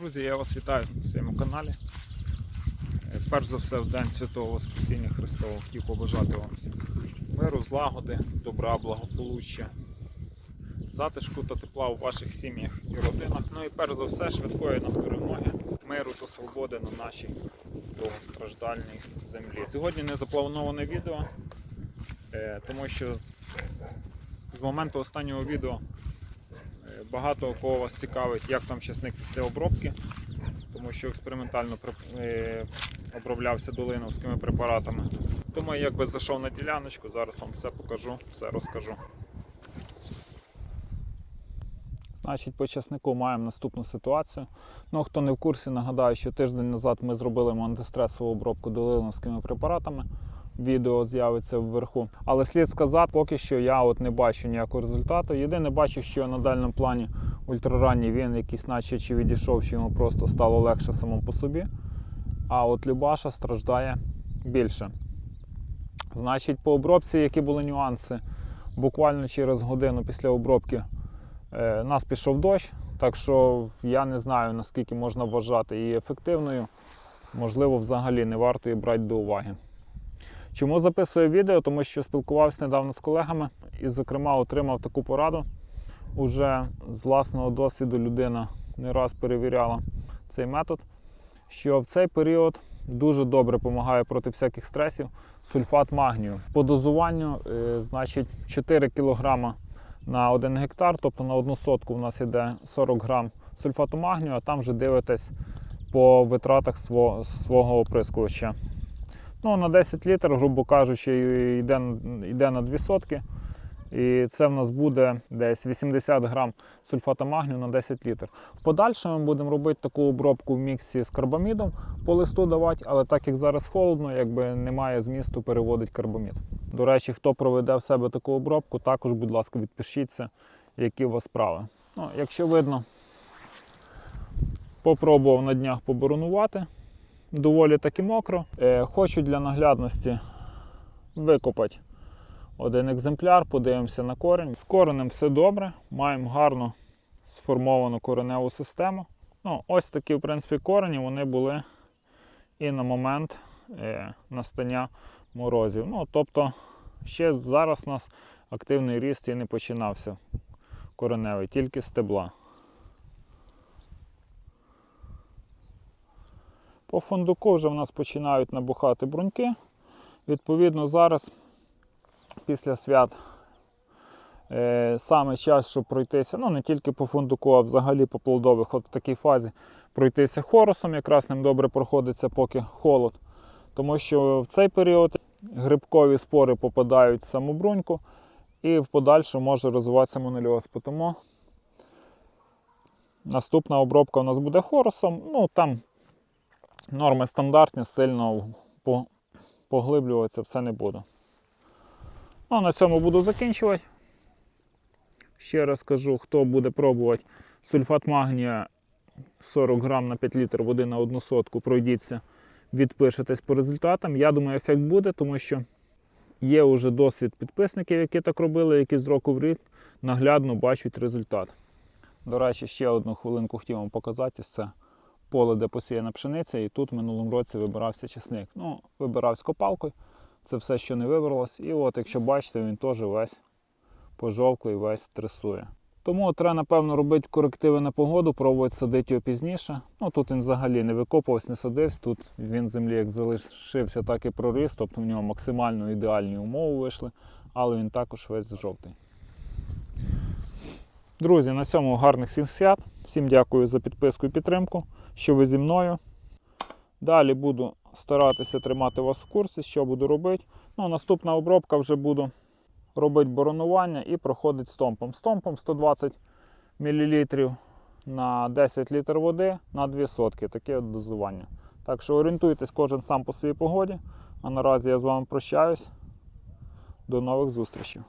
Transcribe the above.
Друзі, я вас вітаю на своєму каналі. Е, Перш за все, в День Святого Воскресіння Христового хотів побажати вам всім миру, злагоди, добра, благополуччя, затишку та тепла у ваших сім'ях і родинах. Ну і перш за все, швидкої нам перемоги, миру та свободи на нашій довгостраждальній землі. Сьогодні не заплановане відео, е, тому що з, моменту останнього відео Багато кого вас цікавить, як там часник після обробки, тому що експериментально е, оброблявся долиновськими препаратами. Тому я якби зайшов на діляночку, зараз вам все покажу, все розкажу. Значить, по часнику маємо наступну ситуацію. Ну, хто не в курсі, нагадаю, що тиждень назад ми зробили антистресову обробку долиновськими препаратами. Відео з'явиться вверху. Але слід сказати, поки що я от не бачу ніякого результату. Єдине бачу, що на дальному плані ультраранній він якийсь наче чи відійшов, чи йому просто стало легше самому по собі. А от Любаша страждає більше. Значить, по обробці, які були нюанси, буквально через годину після обробки е, нас пішов дощ, так що я не знаю, наскільки можна вважати її ефективною. Можливо, взагалі не варто її брати до уваги. Чому записую відео? Тому що спілкувався недавно з колегами і, зокрема, отримав таку пораду. Уже з власного досвіду людина не раз перевіряла цей метод, що в цей період дуже добре допомагає проти всяких стресів сульфат магнію. По дозуванню, е, значить, 4 кг на 1 гектар, тобто на одну сотку у нас йде 40 грам сульфату магнію, а там вже дивитесь по витратах свого оприскувача. Ну, на 10 літрів, грубо кажучи, йде, йде на 2 сотки. І це в нас буде десь 80 грам сульфата магнію на 10 літрів. В подальшому ми будемо робити таку обробку в міксі з карбамідом по листу давати, але так як зараз холодно, якби немає змісту переводити карбамід. До речі, хто проведе в себе таку обробку, також, будь ласка, відпишіться, які у вас справи. Ну, якщо видно, попробував на днях поборонувати доволі таки мокро. Е, хочу для наглядності викопати один екземпляр, подивимося на корінь. З коренем все добре, маємо гарно сформовану кореневу систему. Ну, ось такі, в принципі, корені вони були і на момент е, настання морозів. Ну, тобто, ще зараз у нас активний ріст і не починався кореневий, тільки стебла. По фундуку вже в нас починають набухати бруньки. Відповідно, зараз після свят е, саме час, щоб пройтися, ну не тільки по фундуку, а взагалі по плодових, от в такій фазі пройтися хорусом, якраз ним добре проходиться, поки холод. Тому що в цей період грибкові спори попадають в саму бруньку і в подальшому може розвиватися монольоз. Тому наступна обробка у нас буде хорусом. Ну там норми стандартні, сильно поглиблюватися все не буду. Ну, на цьому буду закінчувати. Ще раз кажу, хто буде пробувати сульфат магнія 40 грам на 5 літрів води на одну сотку, пройдіться, відпишетесь по результатам. Я думаю, ефект буде, тому що є вже досвід підписників, які так робили, які з року в рік наглядно бачать результат. До речі, ще одну хвилинку хотів вам показати. Це поле, де посіяна пшениця, і тут в минулому році вибирався чесник. Ну, вибирав з копалкою, це все, що не вибралось. І от, якщо бачите, він теж весь пожовклий, весь стресує. Тому треба, напевно, робити корективи на погоду, пробувати садити його пізніше. Ну тут він взагалі не викопувався, не садився. Тут він землі як залишився, так і проріс, тобто в нього максимально ідеальні умови вийшли, але він також весь жовтий. Друзі, на цьому гарних всім свят. Всім дякую за підписку і підтримку, що ви зі мною. Далі буду старатися тримати вас в курсі, що буду робити. Ну, наступна обробка вже буду робити боронування і проходить стомпом. Стомпом 120 мл на 10 літрів води на 2 сотки. Таке дозування. Так що орієнтуйтесь кожен сам по своїй погоді. А наразі я з вами прощаюсь. До нових зустрічей.